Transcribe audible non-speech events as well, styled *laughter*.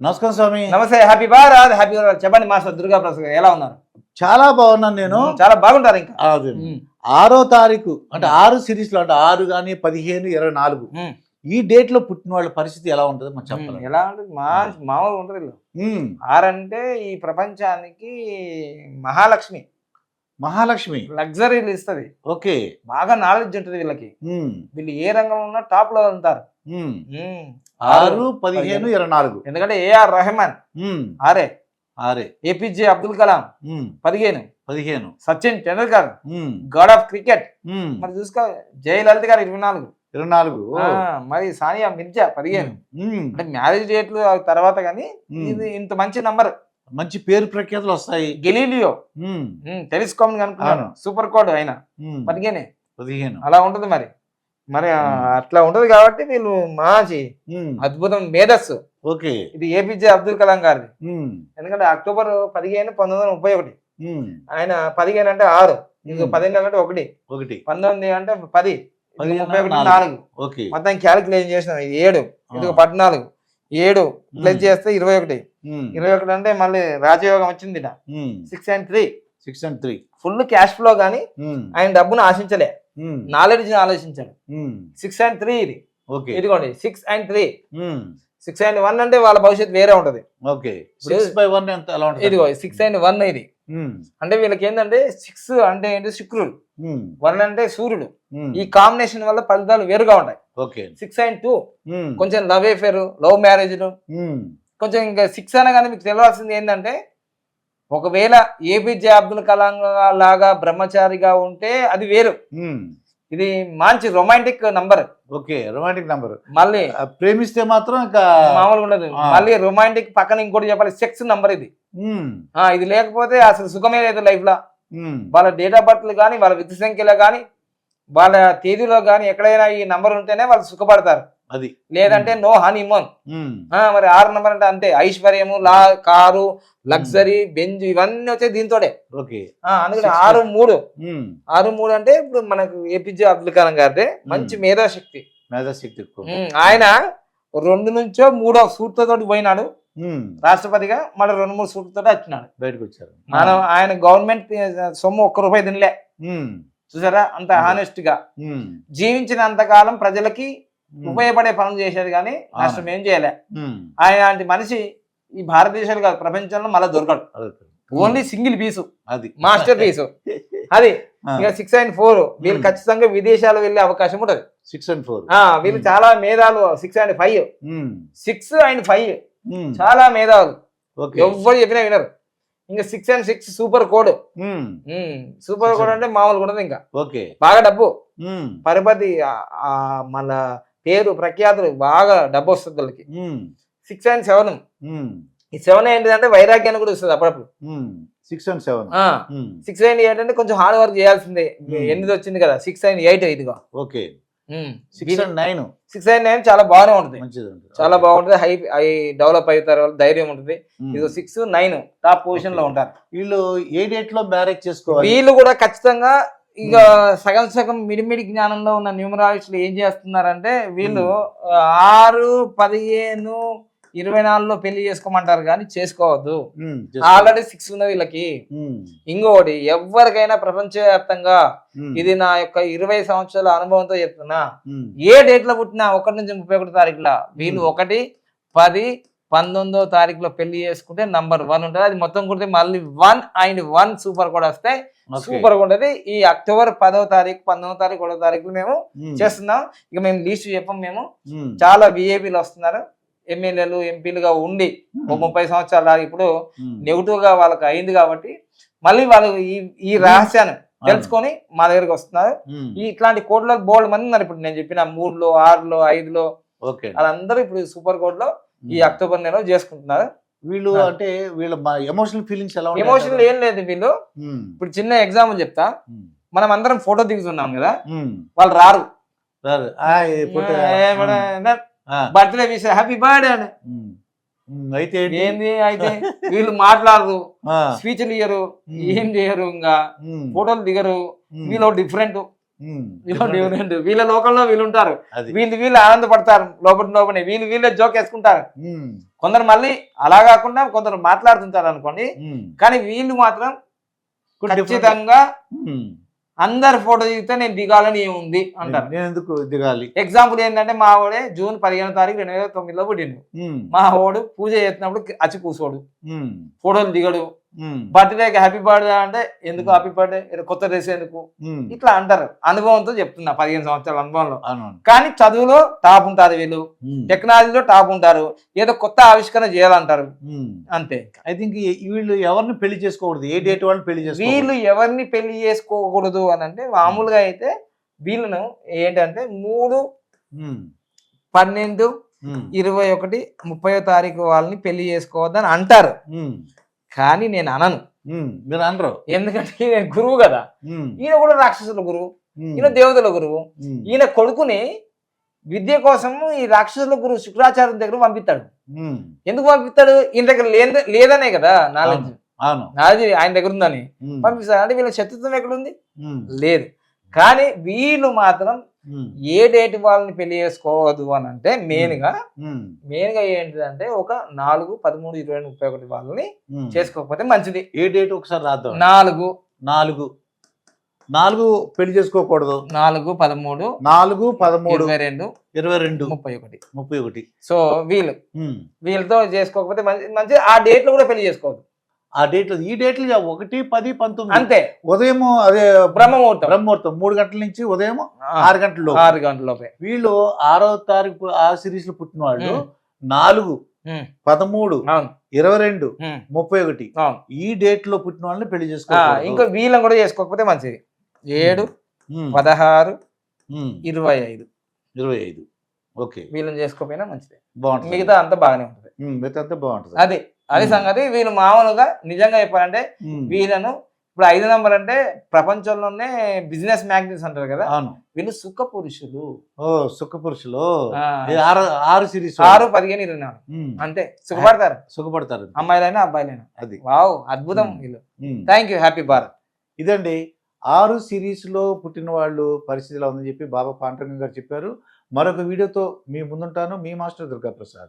నమస్కారం స్వామి. నమస్తే happy Bharat happy Bharat చెప్పండి మాస్టర్ దుర్గా ప్రసాద్ గారు, ఎలా ఉన్నారు? చాలా బాగున్నాను నేను. చాలా బాగుంటారు ఇంకా. అదే. ఆరో తారీఖు అంటే ఆరు సిరీస్లో అంటే ఆరు కానీ పదిహేను ఇరవై నాలుగు. ఈ డేట్లో పుట్టిన వాళ్ళ పరిస్థితి ఎలా ఉంటుందో మనం చెప్పాలి ఎలా ఉంటుంది? మా మామూలుగా ఉంటుంది. ఆరంటే ఈ ప్రపంచానికి మహాలక్ష్మి. మహాలక్ష్మి. లగ్జరీలు ఇస్తుంది. ఓకే. బాగా నాలెడ్జ్ ఉంటుంది వీళ్ళకి. వీళ్ళు ఏ రంగంలో ఉన్నా టాప్లో ఉంటారు. ఆరు పదిహేను ఇరవై నాలుగు. ఎందుకంటే ఏఆర్ రెహమాన్. ఆరే. ఆరే. ఏపీజే అబ్దుల్ కలాం. పదిహేను. పదిహేను. Sachin Tendulkar. God of cricket. మరి చూసుకో జయలలిత గారు ఇరవై నాలుగు. ఇరవై నాలుగు. మరి సానియా మిర్జా పదిహేను. అంటే మ్యారేజ్ డేట్లు తర్వాత కానీ. ఇది ఇంత మంచి నంబర్. మంచి పేరు ప్రఖ్యాతులు వస్తాయి. గెలీలియో. టెలిస్కోమ్ కనుక్కున్నాను అవును. సూపర్ కోడ్ అయినా ఉమ్. పదిహేనే. పదిహేను. అలా ఉంటుంది మరి. మరి. అట్లా ఉంటది కాబట్టి వీళ్ళు ఉమ్. అద్భుతం మేధస్సు ఓకే ఇది ఏపీజే అబ్దుల్ కలాం గారిది. ఎందుకంటే అక్టోబర్ పదిహేను పంతొమ్మిది వందల ముప్పై ఒకటి. ఆయన పదిహేను అంటే ఆరు ఇది. పదిహేను అంటే ఒకటి ఒకటి పంతొమ్మిది అంటే పది ముప్పై ఒకటి నాలుగు. మొత్తం క్యాలిక్యులేషన్ చేసినాం ఇది ఏడు ఇది. పద్నాలుగు ఏడు ప్లస్. చేస్తే ఇరవై ఒకటి. ఇరవై ఒకటి అంటే మళ్ళీ రాజయోగం వచ్చింది. Six and three six and three full cash flow కానీ. ఆయన డబ్బును ఆశించలే. నాలెడ్జ్ ఆలోచించాడు. సిక్స్ అండ్ త్రీ ఇది. ఓకే ఇదిగోండి six and three. Six and one అంటే వాళ్ళ భవిష్యత్తు వేరే ఉంటది. ఓకే సిక్స్ బై వన్ ఎంత ఎలా ఉంటుంది ఇదిగో సిక్స్ అండ్ వన్ ఇది. ఉమ్. అంటే వీళ్ళకి ఏంటంటే సిక్స్ అంటే ఏంటి? శుక్రుడు. వన్ అంటే సూర్యుడు. ఈ కాంబినేషన్ వల్ల ఫలితాలు వేరుగా ఉంటాయి. Okay six and two. కొంచెం లవ్ అఫేర్ లవ్ మ్యారేజ్లు ఉమ్. కొంచెం ఇంకా సిక్స్ అనగానే మీకు తెలియాల్సింది ఏంటంటే ఒకవేళ ఏపీజే అబ్దుల్ కలాం లాగా బ్రహ్మచారిగా ఉంటే అది వేరు. ఇది మంచి romantic number. Okay romantic number. మళ్ళీ ప్రేమిస్తే మాత్రం ఇంకా మామూలుగా ఉండదు. మళ్ళీ రొమాంటిక్ పక్కన ఇంకోటి చెప్పాలి సెక్స్ నంబర్ ఇది. ఇది లేకపోతే అసలు సుఖమే లేదు లైఫ్లో. వాళ్ళ డేట్ ఆఫ్ బర్త్లు కానీ వాళ్ళ విధి సంఖ్యలో కానీ వాళ్ళ తేదీలో కానీ ఎక్కడైనా ఈ నంబర్ ఉంటేనే వాళ్ళు సుఖపడతారు. అది. లేదంటే నో హనీమూన్. మరి ఆరు నంబర్ అంటే అంతే. ఐశ్వర్యము లా కారు లగ్జరీ బెంజ్ ఇవన్నీ వచ్చాయి దీంతోనే ఓకే. అందుకని ఆరు మూడు. ఆరు మూడు అంటే ఇప్పుడు మనకు ఏపీజే అబ్దుల్ కలాం గారి మంచి. మేధాశక్తి. మేధాశక్తి ఆయన రెండు నుంచో మూడో సూట్లతో పోయినాడు. రాష్ట్రపతిగా మళ్ళీ రెండు మూడు సూట్లతో వచ్చినాడు. బయటకు వచ్చారు మనం ఆయన గవర్నమెంట్ సొమ్ము ఒక్క రూపాయి తినలే. చూసారా? అంత. హానెస్ట్గా. జీవించినంత కాలం ప్రజలకి. ఉపయోగపడే పనులు చేసేది కానీ నష్టం ఏం చేయలే. ఆయన లాంటి మనిషి ఈ భారతదేశాలు కాదు ప్రపంచంలో మళ్ళీ దొరకడు. ఓన్లీ సింగిల్ పీసు అది. మాస్టర్ పీసు *laughs* అది. ఇక సిక్స్ అండ్ ఫోర్ వీళ్ళు. ఖచ్చితంగా విదేశాలు వెళ్ళే అవకాశం ఉంటది. సిక్స్ అండ్ ఫోర్ వీళ్ళు. చాలా మేధాలు six and five. Six and five. చాలా మేధావులు. ఎవ్వరు చెప్పినా వినరు. ఇంకా six and six super code. Super code అంటే మామూలుగా ఉండదు ఇంకా. ఓకే. బాగా డబ్బు. పరపతి మన పేరు ప్రఖ్యాతులు బాగా డబ్బు వస్తుంది వాళ్ళకి. Six and seven. ఈ సెవెన్ ఏంటిదంటే వైరాగ్యాన్ని కూడా వస్తుంది అప్పుడప్పుడు. Six and seven. Six and eight అంటే కొంచెం హార్డ్ వర్క్ చేయాల్సిందే. ఎనిమిది వచ్చింది కదా సిక్స్ అండ్ ఎయిట్ ఇదిగో okay six and nine six and nine చాలా బాగానే ఉంటుంది. చాలా. బాగుంటుంది హై హై డెవలప్ అవుతారు ధైర్యం ఉంటుంది. ఇది సిక్స్ నైన్ టాప్ పొజిషన్లో. ఉంటారు వీళ్ళు ఏ డేట్లో మ్యారేజ్ చేసుకోవాలి వీళ్ళు కూడా ఖచ్చితంగా ఇక సగం సగం మిడిమిడి జ్ఞానంలో ఉన్న న్యూమరాలజిస్టులు ఏం చేస్తున్నారంటే వీళ్ళు ఆరు పదిహేను ఇరవై నాలుగులో పెళ్ళి చేసుకోమంటారు కానీ చేసుకోవద్దు. ఆల్రెడీ సిక్స్ ఉంది వీళ్ళకి. ఇంకోటి ఎవరికైనా ప్రపంచవ్యాప్తంగా. ఇది నా యొక్క ఇరవై సంవత్సరాల అనుభవంతో చెప్తున్నా. ఏ డేట్లో పుట్టినా ఒకటి నుంచి ముప్పై ఒకటి తారీఖులో వీళ్ళు. ఒకటి పది పంతొమ్మిదో తారీఖులో పెళ్ళి చేసుకుంటే నంబర్ వన్ ఉంటుంది. అది మొత్తం కుడితే మళ్ళీ వన్ అండ్ వన్ సూపర్ కూడా వస్తే. సూపర్గా ఉంటది. ఈ అక్టోబర్ పదో తారీఖు పంతొమ్మిదో తారీఖు ఒకటో తారీఖులు మేము. చేస్తున్నాం. ఇక మేము లీస్ట్ చెప్పం మేము. చాలా విఐపీలు వస్తున్నారు. ఎమ్మెల్యేలు ఎంపీలుగా ఉండి ఒక ముప్పై సంవత్సరాల ఇప్పుడు. నెగిటివ్గా వాళ్ళకి అయింది కాబట్టి మళ్ళీ వాళ్ళు ఈ ఈ రహస్యాన్ని తెలుసుకొని మా దగ్గరికి వస్తున్నారు. ఇట్లాంటి కోడ్లో బోల్డ్ మంది ఉన్నారు. ఇప్పుడు నేను చెప్పిన మూడులో ఆరులో ఐదులో వాళ్ళందరూ ఇప్పుడు సూపర్ కోడ్లో ఈ ఉమ్. అక్టోబర్ నెలలో చేసుకుంటున్నారు వీళ్ళు. అంటే వీళ్ళ ఎమోషనల్ ఫీలింగ్స్ ఎలా ఎమోషనల్ ఏం లేదు వీళ్ళు ఉమ్. ఇప్పుడు చిన్న ఎగ్జాంపుల్ చెప్తా ఉమ్. మనం అందరం ఫోటో దిగుతున్నాం కదా. వాళ్ళు రారు. బర్త్డే విష్ హ్యాపీ బర్త్డే అని. అయితే? ఏంది అయితే వీళ్ళు మాట్లాడరు. స్పీచ్లు ఇయ్యరు. ఏం చేయరు ఇంకా. ఫోటోలు దిగరు. వీళ్ళు డిఫరెంట్ ఉమ్. వీళ్ళు లోకంలో వీళ్ళు ఉంటారు వీళ్ళు వీళ్ళు ఆనందపడతారు లోపల లోపల వీళ్ళు వీళ్ళే జోక్ వేసుకుంటారు. కొందరు మళ్ళీ అలా కాకుండా కొందరు మాట్లాడుతుంటారు అనుకోండి. కానీ వీళ్ళు మాత్రం ఖచ్చితంగా. అందరు ఫోటో దిగితే నేను దిగాలని ఏముంది అంటారు నేను ఎందుకు దిగాలి ఎగ్జాంపుల్ ఏంటంటే మా వాడే జూన్ పదిహేను తారీఖు రెండు వేల తొమ్మిదిలో పుట్టిండు. మా వాడు పూజ చేసినప్పుడు అచ్చి కూసోడు. ఫోటోలు దిగడు. బర్త్డేకి హ్యాపీ బర్త్డే అంటే ఎందుకు హ్యాపీ బర్త్డే ఏదో కొత్త డ్రెస్ ఎందుకు? ఉమ్. ఇట్లా అంటారు. అనుభవంతో చెప్తున్నా పదిహేను సంవత్సరాల అనుభవంలో. కానీ చదువులో టాప్ ఉంటుంది వీళ్ళు. టెక్నాలజీలో టాప్ ఉంటారు. ఏదో కొత్త ఆవిష్కరణ చేయాలంటారు. అంతే. ఐ థింక్ వీళ్ళు ఎవరిని పెళ్ళి చేసుకోకూడదు? ఏ డేట్ వాళ్ళని పెళ్ళి వీళ్ళు చేసుకోవాలి ఎవరిని పెళ్ళి చేసుకోకూడదు అని అంటే మామూలుగా అయితే వీళ్ళను ఏంటంటే మూడు పన్నెండు ఇరవై ఒకటి ముప్పై తారీఖు వాళ్ళని పెళ్ళి చేసుకోవద్దని అంటారు. కానీ నేను అనను మీరు అనరు ఎందుకంటే నేను గురువు కదా. ఈయన కూడా రాక్షసుల గురువు. ఈయన దేవతల గురువు. ఈయన కొడుకుని విద్య కోసం ఈ రాక్షసుల గురువు శుక్రాచార్య దగ్గర పంపిస్తాడు. ఎందుకు పంపిస్తాడు ఈయన దగ్గర లేద- లేదనే కదా నాలెడ్జ్ నాలెడ్జ్ ఆయన దగ్గర ఉందని. పంపిస్తాడు అంటే వీళ్ళ శత్రుత్వం ఎక్కడుంది. లేదు కానీ వీళ్ళు మాత్రం. ఏ డేట్ వాళ్ళని పెళ్ళి చేసుకోవద్దు అని అంటే మెయిన్గా. మెయిన్గా ఏంటిదంటే ఒక నాలుగు పదమూడు ఇరవై ముప్పై ఒకటి వాళ్ళని. చేసుకోకపోతే మంచిది. ఏ డేట్ ఒకసారి రాద్దాం? నాలుగు. నాలుగు. నాలుగు పెళ్ళి చేసుకోకూడదు. నాలుగు పదమూడు నాలుగు పదమూడు ఇరవై రెండు ఇరవై రెండు ముప్పై ఒకటి. ముప్పై ఒకటి. సో వీళ్ళు. వీళ్ళతో చేసుకోకపోతే మంచి మంచి ఆ డేట్లో కూడా పెళ్ళి చేసుకోవద్దు. ఆ డేట్లు ఈ డేట్లు ఒకటి పది పంతొమ్మిది. అంతే. ఉదయం అదే బ్రహ్మముహూర్తం. బ్రహ్మముహూర్తం. మూడు గంటల నుంచి ఉదయం ఆరు గంటల ఆరు గంటల వీళ్ళు ఆరో తారీఖు ఆ సిరీస్లో పుట్టిన వాళ్ళు. నాలుగు పదమూడు ఇరవై రెండు ముప్పై ఒకటి. ఈ డేట్లో పుట్టిన వాళ్ళని పెళ్ళి చేసుకోవాలి ఇంకా వీళ్ళని కూడా చేసుకోకపోతే మంచిది. ఏడు పదహారు ఇరవై ఐదు. ఇరవై ఐదు. ఓకే. వీళ్ళని చేసుకోకపోయినా మంచిది. బాగుంటుంది. మిగతా అంతా బాగానే ఉంటుంది. మిగతా అంతా బాగుంటుంది. అది. అది. సంగతి వీళ్ళు మామూలుగా నిజంగా చెప్పాలంటే వీళ్ళను ఇప్పుడు ఐదు నంబర్ అంటే ప్రపంచంలోనే బిజినెస్ మ్యాగ్నెట్స్ అంటారు కదా. అవును. వీళ్ళు సుఖ పురుషులు. ఓ సుఖ పురుషులు. ఆరు సిరీస్ ఆరు పదిహేను ఇరవై నాలుగు అంతే. సుఖపడతారు. సుఖపడతారు. అమ్మాయిలైనా అబ్బాయిలైనా. అది. వావ్ అద్భుతం. వీళ్ళు. థ్యాంక్ యూ హ్యాపీ భారత్ ఇదండి ఆరు సిరీస్లో పుట్టిన వాళ్ళు పరిస్థితి ఎలా ఉందని చెప్పి బాబా పాండరంగం గారు చెప్పారు. మరొక వీడియోతో మీ ముందుంటాను. మీ మాస్టర్ దుర్గా ప్రసాద్